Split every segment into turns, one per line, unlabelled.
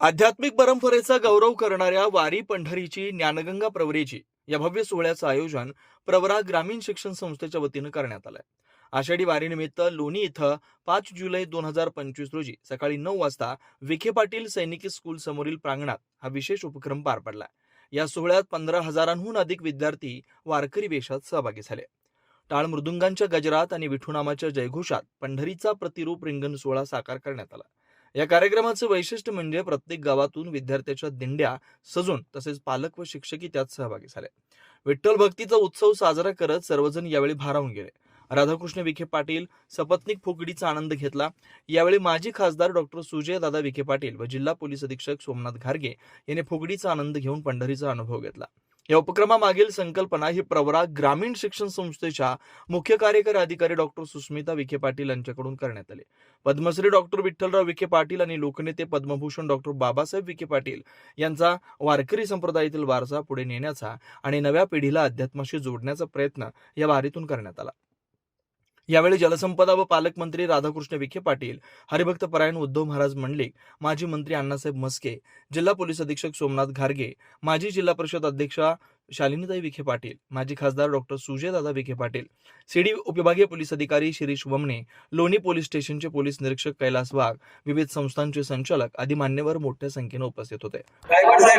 आध्यात्मिक परंपरेचा गौरव करणाऱ्या वारी पंढरीची ज्ञानगंगा प्रवरेची या भव्य सोहळ्याचं आयोजन प्रवरा ग्रामीण शिक्षण संस्थेच्या वतीनं करण्यात आलंय. आषाढी वारीनिमित्त लोणी इथं पाच जुलै दोन हजार पंचवीस रोजी सकाळी नऊ वाजता विखे पाटील सैनिकी स्कूल समोरील प्रांगणात हा विशेष उपक्रम पार पडला या सोहळ्यात पंधरा हजारांहून अधिक विद्यार्थी वारकरी वेशात सहभागी झाले. टाळ मृदुंगांच्या गजरात आणि विठुनामाच्या जयघोषात पंढरीचा प्रतिरूप रिंगण सोहळा साकार करण्यात आला. या कार्यक्रमाचं वैशिष्ट्य म्हणजे प्रत्येक गावातून विद्यार्थ्याच्या दिंड्या सजून तसेच पालक व शिक्षकही त्यात सहभागी झाले. विठ्ठल भक्तीचा उत्सव साजरा करत सर्वजण यावेळी भारावून गेले. राधाकृष्ण विखे पाटील सपत्निक फुगडीचा आनंद घेतला. यावेळी माजी खासदार डॉक्टर सुजय दादा विखे पाटील व जिल्हा पोलीस अधीक्षक सोमनाथ घारगे यांनी फुगडीचा आनंद घेऊन पंढरीचा अनुभव घेतला. या उपक्रमामागील संकल्पना ही प्रवरा ग्रामीण शिक्षण संस्थेच्या मुख्य कार्यकारी अधिकारी डॉक्टर सुस्मिता विखे पाटील यांच्याकडून करण्यात आली. पद्मश्री डॉक्टर विठ्ठलराव विखे पाटील आणि लोकनेते पद्मभूषण डॉक्टर बाबासाहेब विखे पाटील यांचा वारकरी संप्रदायातील वारसा पुढे नेण्याचा आणि नव्या पिढीला अध्यात्माशी जोडण्याचा प्रयत्न या वारीतून करण्यात आला. यावेळी जलसंपदा व पालकमंत्री राधाकृष्ण विखे पाटील हरिभक्त परायण उद्धव महाराज मंडलिक माजी मंत्री अण्णासाहेब मस्के जिल्हा पोलीस अधीक्षक सोमनाथ घारगे माजी जिल्हा परिषद अध्यक्षा शालिनीताई विखे पाटील माजी खासदार डॉक्टर सुजयदादा विखे पाटील सीडी उपविभागीय पोलीस अधिकारी शिरीष वमणे लोणी पोलीस स्टेशनचे पोलीस निरीक्षक कैलास वाघ विविध संस्थांचे संचालक आदी मान्यवर मोठ्या संख्येने उपस्थित होते.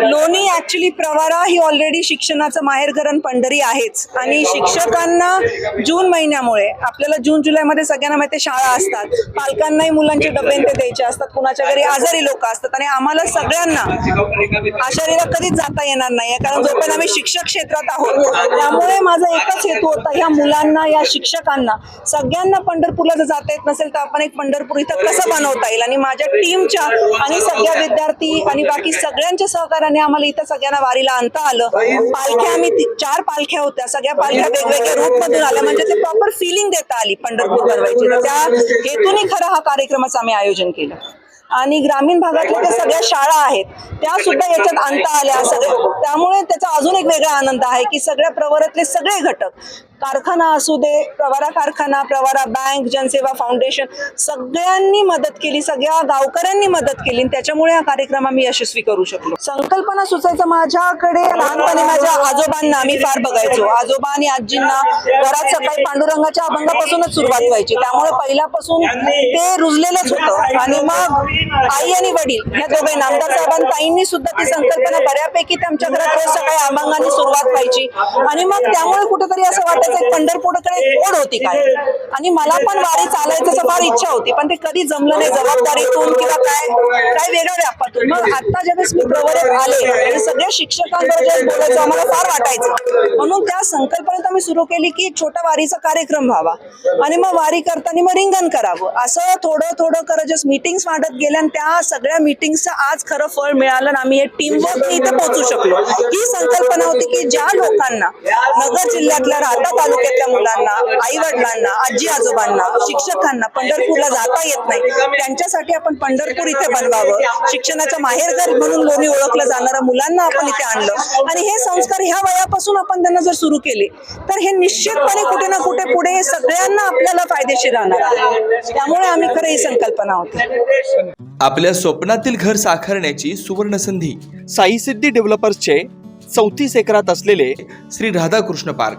लोणी ऍक्च्युली प्रवारा ही ऑलरेडी शिक्षणाचं माहेरघरण पंढरी आहेच. आणि शिक्षकांना जून महिन्यामुळे आपल्याला जून जुलैमध्ये सगळ्यांना माहिती शाळा असतात. पालकांनाही मुलांचे डबे ते द्यायचे असतात. कुणाच्या घरी आजारी लोक असतात. आणि आम्हाला सगळ्यांना आषाढीला कधीच जाता येणार नाही कारण जोपर्यंत आम्ही शिक्षक क्षेत्रात आहोत. त्यामुळे माझा एकच हेतू होता ह्या मुलांना या शिक्षकांना. सगळ्यांना पंढरपूरला जर जाता येत नसेल तर आपण एक पंढरपूर इथं कसं बनवता येईल? आणि माझ्या टीमच्या आणि सगळ्या विद्यार्थी आणि बाकी सगळ्यांच्या सहकार्याने आम्हाला इथं सगळ्यांना वारीला आणता आलं. पालख्या आम्ही चार पालख्या होत्या. सगळ्या पालख्या वेगवेगळ्या रूट मधून आल्या. म्हणजे ते प्रॉपर फिलिंग देता आली पंढरपूर बनवायची त्या हेतूने खरं हा कार्यक्रमाचं आम्ही आयोजन केलं. आणि ग्रामीण भागातल्या ज्या सगळ्या शाळा आहेत त्या सुद्धा याच्यात आणता आल्या सगळ्या त्यामुळे त्याचा अजून एक वेगळा आनंद आहे की सगळ्या प्रवरातले सगळे घटक कारखाना असू दे प्रवारा कारखाना प्रवारा बँक जनसेवा फाउंडेशन सगळ्यांनी मदत केली सगळ्या गावकऱ्यांनी मदत केली आणि त्याच्यामुळे हा कार्यक्रम आम्ही यशस्वी करू शकलो. संकल्पना सुचायचं माझ्याकडे लहानपणी माझ्या आजोबांना आम्ही फार बघायचो. आजोबा आणि आजींना घरात सकाळी पांडुरंगाच्या अभंगापासूनच सुरुवात व्हायची. त्यामुळे पहिल्यापासून ते रुजलेलंच होतं. आणि मग आई आणि वडील या दोघे नामदार साहेबांताईंनी सुद्धा ती संकल्पना बऱ्यापैकी त्यांच्या घरात रोज सकाळी अभंगाने सुरुवात व्हायची. आणि मग त्यामुळे कुठेतरी असं वाटायचं पंढरपूरकडे एक ओढ होती काय? आणि मला पण वारी चालायचं फार इच्छा होती पण ते कधी जमलं नाही जबाबदारीतून किंवा काय काय वेगळ्या व्यापातून. मग आता ज्यावेळेस मी प्रवरेत आले आणि सगळ्या शिक्षकांबरोबर ज्यावेळेस बोलायचं आम्हाला फार वाटायचं. म्हणून त्या संकल्पनेत आम्ही सुरू केली की एक छोटा वारीचा कार्यक्रम व्हावा. आणि मग वारी करताना मग रिंगण करावं. असं थोडं थोडं करत जस्ट मिटिंग्स वाढत गेल्या आणि त्या सगळ्या मिटिंगचं आज खरं फळ मिळालं आणि आम्ही टीम वर्क इथे पोहोचू शकलो. ही संकल्पना होती की ज्या लोकांना नगर जिल्ह्यातल्या राहता तालुक्यातल्या मुलांना आई वडिलांना आजी आजोबांना शिक्षकांना पंढरपूरला जाता येत नाही. त्यांच्यासाठी आपण पंढरपूर इथे बनवावं. शिक्षणाचं माहेरघर म्हणून लोणी ओळखलं जाणाऱ्या मुलांना आपण इथे आणलं. आणि हे संस्कार ह्या वयापासून आपण त्यांना जर सुरू केले तर हे निश्चितपणे कुठे ना कुठे पुढे सगळ्यांना आपल्याला फायदेशीर राहणार आहे. त्यामुळे आम्ही खरं ही संकल्पना होती.
आपल्या स्वप्नातील घर साकारण्याची सुवर्ण संधी साई सिद्धी डेव्हलपर्सचे चौतीस एकरात असलेले Shri Radhakrishna park.